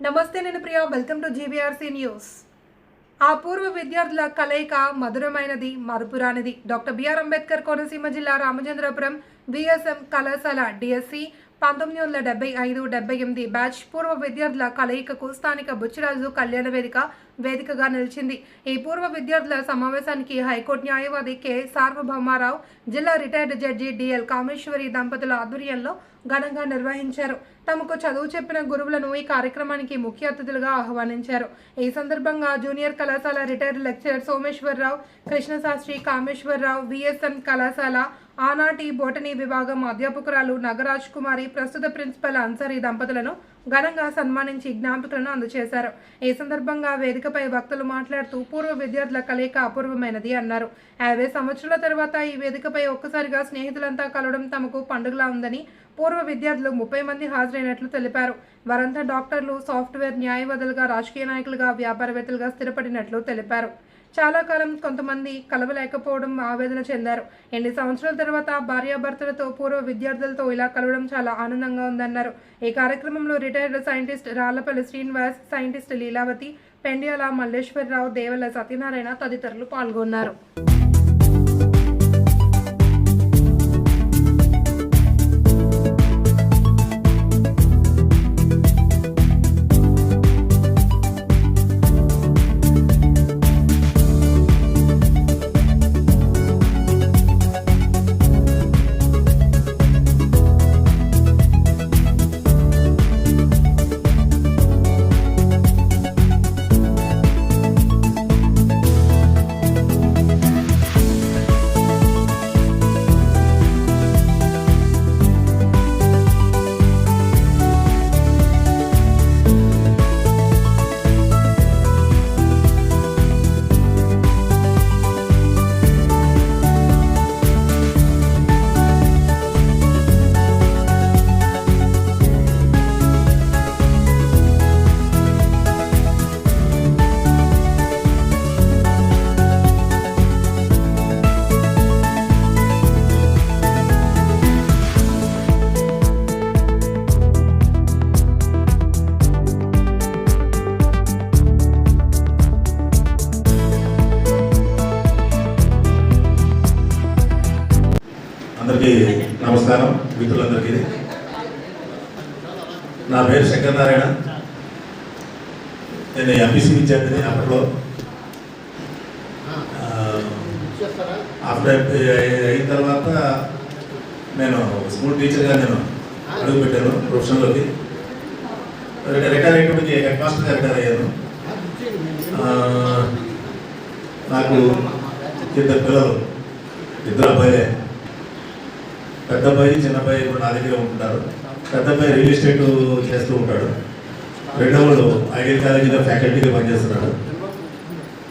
నమస్తే నేను Priya. Welcome to GVRC news. ఆ పూర్వ విద్యార్థుల కలయిక మధురమైనది మరుపురానిది. డాక్టర్ బిఆర్ అంబేద్కర్ కోనసీమ జిల్లా రామచంద్రపురం విఎస్ఎం కళాశాల డిఎస్సి పంతొమ్మిది వందల డెబ్బై ఐదు డెబ్బై ఎనిమిది బ్యాచ్ పూర్వ విద్యార్థుల కలయికకు స్థానిక బుచ్చిరాజు కళ్యాణ వేదిక వేదికగా నిలిచింది. ఈ పూర్వ విద్యార్థుల సమావేశానికి హైకోర్టు న్యాయవాది కె. సార్వభౌమారావు జిల్లా రిటైర్డ్ జడ్జి డిఎల్ కామేశ్వరి దంపతుల ఆధ్వర్యంలో ఘనంగా నిర్వహించారు. తమకు చదువు చెప్పిన గురువులను ఈ కార్యక్రమానికి ముఖ్య అతిథులుగా ఆహ్వానించారు. ఈ సందర్భంగా జూనియర్ కళాశాల retired lecturer Someswararao Krishnasastri Kameswararao VSM కళాశాల ఆనాటి బోటనీ విభాగం అధ్యాపకురాలు నగరాజ్ కుమారి ప్రస్తుత ప్రిన్సిపల్ అన్సరీ దంపతులను ఘనంగా సన్మానించి జ్ఞాపికలను అందజేశారు. ఈ సందర్భంగా వేదికపై వక్తలు మాట్లాడుతూ పూర్వ విద్యార్థుల కలయిక అపూర్వమైనది అన్నారు. యాభై సంవత్సరాల తర్వాత ఈ వేదికపై ఒక్కసారిగా స్నేహితులంతా కలవడం తమకు పండుగలా ఉందని పూర్వ విద్యార్థులు ముప్పై మంది హాజరైనట్లు తెలిపారు. వారంతా డాక్టర్లు సాఫ్ట్వేర్ న్యాయవాదులుగా రాజకీయ నాయకులుగా వ్యాపారవేత్తలుగా స్థిరపడినట్లు తెలిపారు. చాలా కాలం కొంతమంది కలవలేకపోవడం ఆవేదన చెందారు. ఎన్ని సంవత్సరాల తర్వాత భార్యాభర్తలతో పూర్వ విద్యార్థులతో ఇలా కలవడం చాలా ఆనందంగా ఉందన్నారు. ఈ కార్యక్రమంలో retired scientist Rallapalli Srinivas scientist Leelavathi Pendyala Malleswararao Devala Satyanarayana తదితరులు పాల్గొన్నారు. అందరికీ నమస్కారం మిత్రులందరికీ. నా పేరు శంకర్ నారాయణ. నేను ఎంపీసీ విద్యార్థిని అప్పట్లో. ఆఫ్టర్ అయిన తర్వాత నేను స్కూల్ టీచర్గా నేను అడుగుపెట్టాను ప్రొఫెషన్లోకి. రిటైర్ అయినప్పటికీ హెడ్ మాస్టర్గా రిటైర్ అయ్యాను. నాకు ఇద్దరు పిల్లలు ఇద్దరు అబ్బాయిలే. పెద్ద అబ్బాయి చిన్న కూడా నా దగ్గర ఉంటుంటారు పెద్ద రియల్ ఎస్టేట్ చేస్తూ ఉంటాడు. రెండో ఐడియల్ కాలేజీలో ఫ్యాకల్టీగా పనిచేస్తున్నాడు.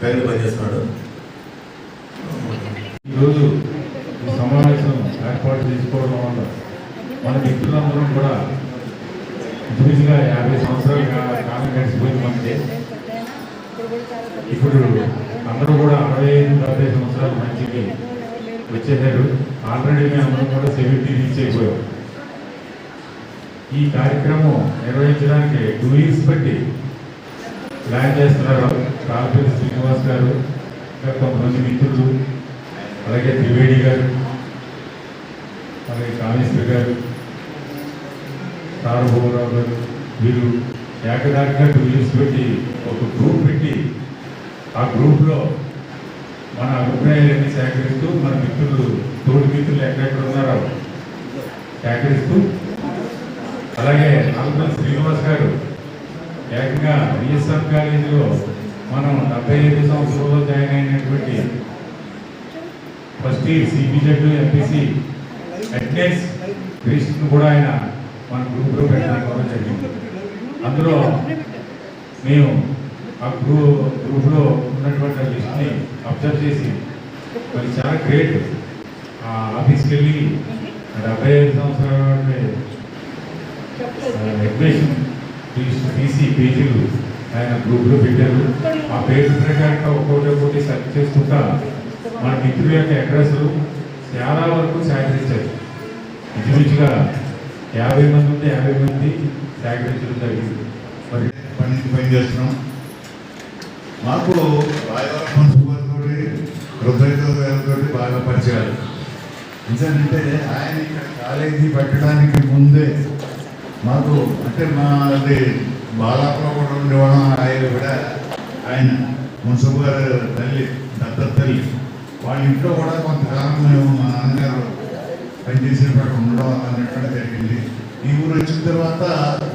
ఫ్యాకల్టీ పనిచేస్తున్నాడు. ఈరోజు ఈ సమావేశం ఏర్పాటు చేసుకోవడం వల్ల మన మిత్రులందరం కూడా ఇంచుమించుగా యాభై సంవత్సరాలు కాలం గడిచిపోయింది మనకి. ఇప్పుడు అందరూ కూడా అరవై ఐదు డెబ్బై సంవత్సరాలు మంచికి వచ్చేసారు ఆల్రెడీ మేము అందరం కూడా సెవెంటీ రీచ్ అయిపోయాం ఈ కార్యక్రమం నిర్వహించడానికి టూ ఇయర్స్ బట్టి ప్లాన్ చేస్తున్నారు. కాల్పల్లి శ్రీనివాస్ గారు ఇంకా కొంతమంది మిత్రులు అలాగే త్రివేణి గారు అలాగే కామేశ్వర్ గారు సార్వభౌమరావు గారు వీరు ఏకదాటిగా టూ ఇయర్స్ పెట్టి ఒక గ్రూప్ పెట్టి ఆ గ్రూప్లో మన అభిప్రాయాలన్నీ సేకరిస్తూ మన మిత్రులు తోటి మిత్రులు ఎక్కడెక్కడ ఉన్నారో సేకరిస్తూ అలాగే నాలుగు శ్రీనివాస్ గారు ఏకంగా విఎస్ఆర్ కాలేజీలో మనం డెబ్బై ఐదు సంవత్సరంలో జాయిన్ అయినటువంటి first year CBZ MPC attendance లిస్ట్ను కూడా ఆయన మన గ్రూప్లో పెట్టడం జరిగింది. అందులో మేము ఆ గ్రూ గ్రూప్లో ఉన్నటువంటి లిస్ట్ని అబ్జర్వ్ చేసి మరి చాలా గ్రేట్ ఆ ఆఫీస్కి వెళ్ళి డెబ్బై ఐదు సంవత్సరాల అడ్మిషన్ తీసి పేజీలు ఆయన గ్రూప్లో పెట్టారు. ఆ పేజీ ప్రకారంగా ఒక్కొక్కటి ఒక్కొక్కటి సెర్చ్ చేసుకుంటా మన మిత్రుల యొక్క అడ్రస్లు చాలా వరకు సేకరించారు. ఇంచుమించుగా యాభై మంది ఉంటే యాభై మంది సేకరించడం జరిగింది. మరి పనిచేస్తున్నాం మాకు రాయవరం మున్సిపల్తో కృతజ్ఞతతో బాగా పరిచయాలు. ఎందుకంటే ఆయన ఇక్కడ కాలేజీ పెట్టడానికి ముందే మాకు అంటే మాది బాలాపురం కూడా ఉండేవాళ్ళం ఆయన కూడా ఆయన మున్సిపల్ గారు తల్లి దత్త తల్లి. వాళ్ళ ఇంట్లో కూడా కొంతకాలం మేము మా నాన్నగారు పనిచేసేటప్పుడు ఉండడం అన్నట్టు జరిగింది. ఈ ఊరు వచ్చిన తర్వాత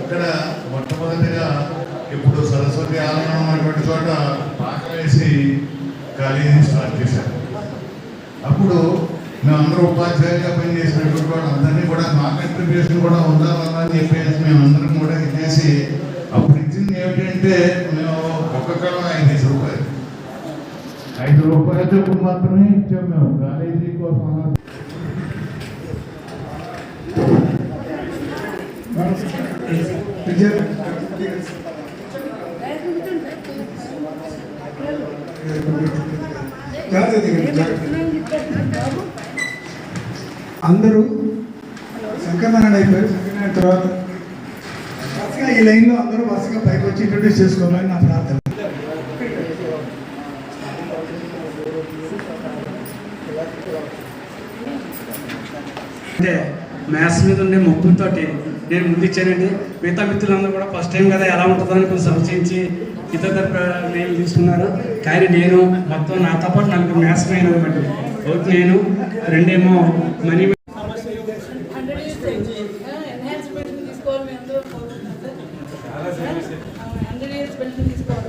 ఇక్కడ మొట్టమొదటిగా ఇప్పుడు సరస్వతి ఆలయం అనేటువంటి చోట పాకలు వేసి కాలేజీ స్టార్ట్ చేశారు. అప్పుడు మేమందరూ ఉపాధ్యాయులుగా పనిచేసినటువంటి వాళ్ళు అందరినీ కూడా మా కంట్రిబ్యూషన్ కూడా ఉండాలని చెప్పేసి మేమందరం కూడా చేసి అప్పుడు ఇచ్చింది ఏమిటంటే మేము ఒక్కొక్కరు ఐదు రూపాయలు. ఐదు రూపాయల చొప్పున మాత్రమే ఇచ్చాం మేము. కాలేజీ కోసం అందరూ శంకరనారాయణ అయిపోయారు. శంకరనారాయణ తర్వాత వరుసగా ఈ లైన్లో అందరూ వరుసగా పైకి వచ్చి ఇంట్రొడ్యూస్ చేసుకోవాలని నా ప్రార్థన. అంటే మ్యాథ్స్ మీద ఉండే మొక్కులతోటి నేను ముందు ఇచ్చానండి. మిగతా మిత్రులందరూ కూడా ఫస్ట్ టైం కదా ఎలా ఉంటుందో అని కొంచెం సంశయించి ఇతర నేను తీసుకున్నారు కానీ నేను మొత్తం నాతో పాటు నలుగురు మ్యాథ్స్ మెయిన్ అనమాట. ఒకటి నేను రెండేమో మనీ హండ్రెడ్ ఇయర్స్ ఎన్హాన్స్మెంట్ తీసుకోవాలి మేము అందరూ కోరుకుంటున్నాం సార్ హండ్రెడ్ ఇయర్స్ పెన్షన్ తీసుకోవాలి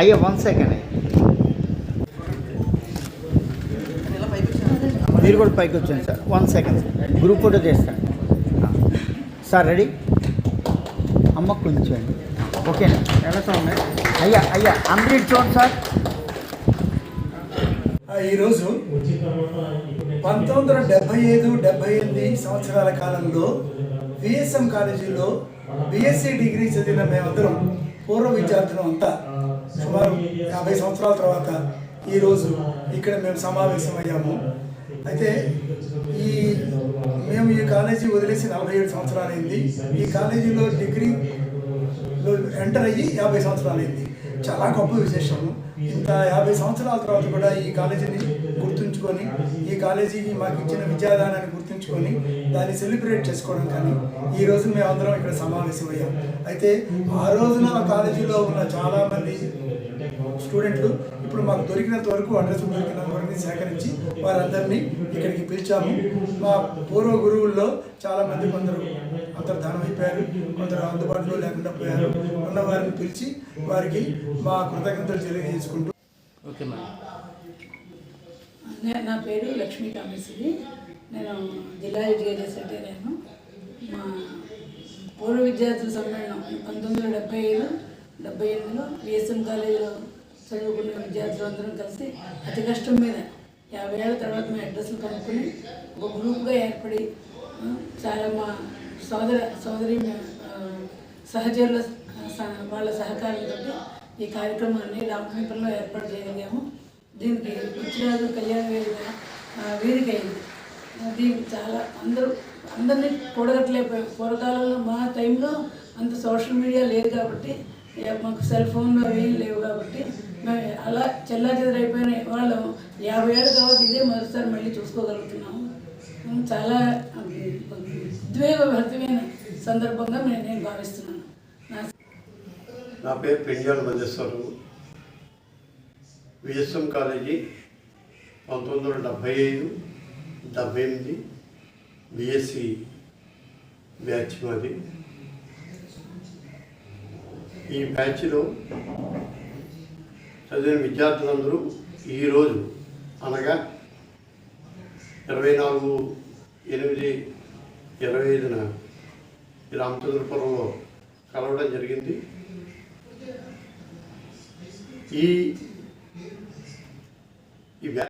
అయ్యా వన్ సెకండ్ మీరు కూడా పైకి వచ్చాను sir. One second group photo చేస్తాను. సార్ రెడీ అమ్మ కొంచెం. ఓకేనా ఎలా సార్ అయ్యా అయ్యా అందరూ చూడండి సార్. ఈరోజు పంతొమ్మిది వందల డెబ్బై ఐదు డెబ్బై ఎనిమిది సంవత్సరాల కాలంలో విఎస్ఎం కాలేజీలో బిఎస్సి డిగ్రీ చదివిన మేమందరం పూర్వ విద్యార్థులం అంతా సుమారు యాభై సంవత్సరాల తర్వాత ఈరోజు ఇక్కడ మేము సమావేశమయ్యాము అయితే ఈ మేము ఈ కాలేజీ వదిలేసి నలభై ఏడు సంవత్సరాలైంది. ఈ కాలేజీలో డిగ్రీలో ఎంటర్ అయ్యి యాభై సంవత్సరాలు అయింది చాలా గొప్ప విశేషము. ఇంత యాభై సంవత్సరాల తర్వాత కూడా ఈ కాలేజీని గుర్తుంచుకొని ఈ కాలేజీకి మాకు ఇచ్చిన విద్యాదానాన్ని గుర్తుంచుకొని దాన్ని సెలబ్రేట్ చేసుకోవడం కానీ ఈ రోజు మేము అందరం ఇక్కడ సమావేశమయ్యాం. అయితే ఆ రోజున కాలేజీలో ఉన్న చాలామంది స్టూడెంట్లు ఇప్పుడు మాకు దొరికినంత వరకు అడ్రస్ దొరికినంత వరకు సేకరించి వారందరినీ ఇక్కడికి పిలిచాము. మా పూర్వ గురువుల్లో చాలా మంది కొందరు అంతర్ధానం అయిపోయారు కొందరు అందుబాటులో లేకుండా పోయారు. ఉన్న వారిని పిలిచి వారికి మా కృతజ్ఞతలు తెలియజేసుకుంటూ నే- నా పేరు లక్ష్మీ కామేశ్వరి. నేను జిల్లా ఎడ్యుకేషన్ సెక్రటరీను మా పూర్వ విద్యార్థుల సమ్మేళనం పంతొమ్మిది వందల డెబ్బై ఐదు డెబ్బై ఎనిమిదిలో విఎస్ఎం కాలేజీలో చదువుకున్న విద్యార్థులందరం కలిసి అతి కష్టం మీద యాభై ఏళ్ళ తర్వాత మేము అడ్రస్లు కనుక్కొని ఒక గ్రూప్గా ఏర్పడి చాలా మా సోదర సోదరి సహచరుల వాళ్ళ సహకారంతో ఈ కార్యక్రమాన్ని రామచంద్రంలో ఏర్పాటు చేయగలిగాము. దీనికి పుచ్చిరాజు కళ్యాణ వేదిక వేదిక అయింది. దీనికి చాలా అందరూ అందరినీ కూడగట్టలేకపోయాం. పూర్వకాలంలో మా టైంలో అంత సోషల్ మీడియా లేదు కాబట్టి మాకు సెల్ ఫోన్లు అవి లేవు కాబట్టి అలా చెల్లా చెదరైపోయిన వాళ్ళు. యాభై ఏళ్ళ తర్వాత ఇదే మొదటిసారి మళ్ళీ చూసుకోగలుగుతున్నాము. చాలా ఉద్వేగభరితమైన సందర్భంగా నేను నేను భావిస్తున్నాను. నా పేరు పెంజాల మధేశ్వరరావు విఎస్ఎం కాలేజీ పంతొమ్మిది వందల డెబ్భై ఐదు డెబ్భై ఎనిమిది బిఎస్సి బ్యాచ్ మాది. ఈ బ్యాచ్లో చదివిన విద్యార్థులందరూ ఈరోజు అనగా ఇరవై నాలుగు ఎనిమిది ఇరవై ఐదున రామచంద్రపురంలో కలవడం జరిగింది. ఈ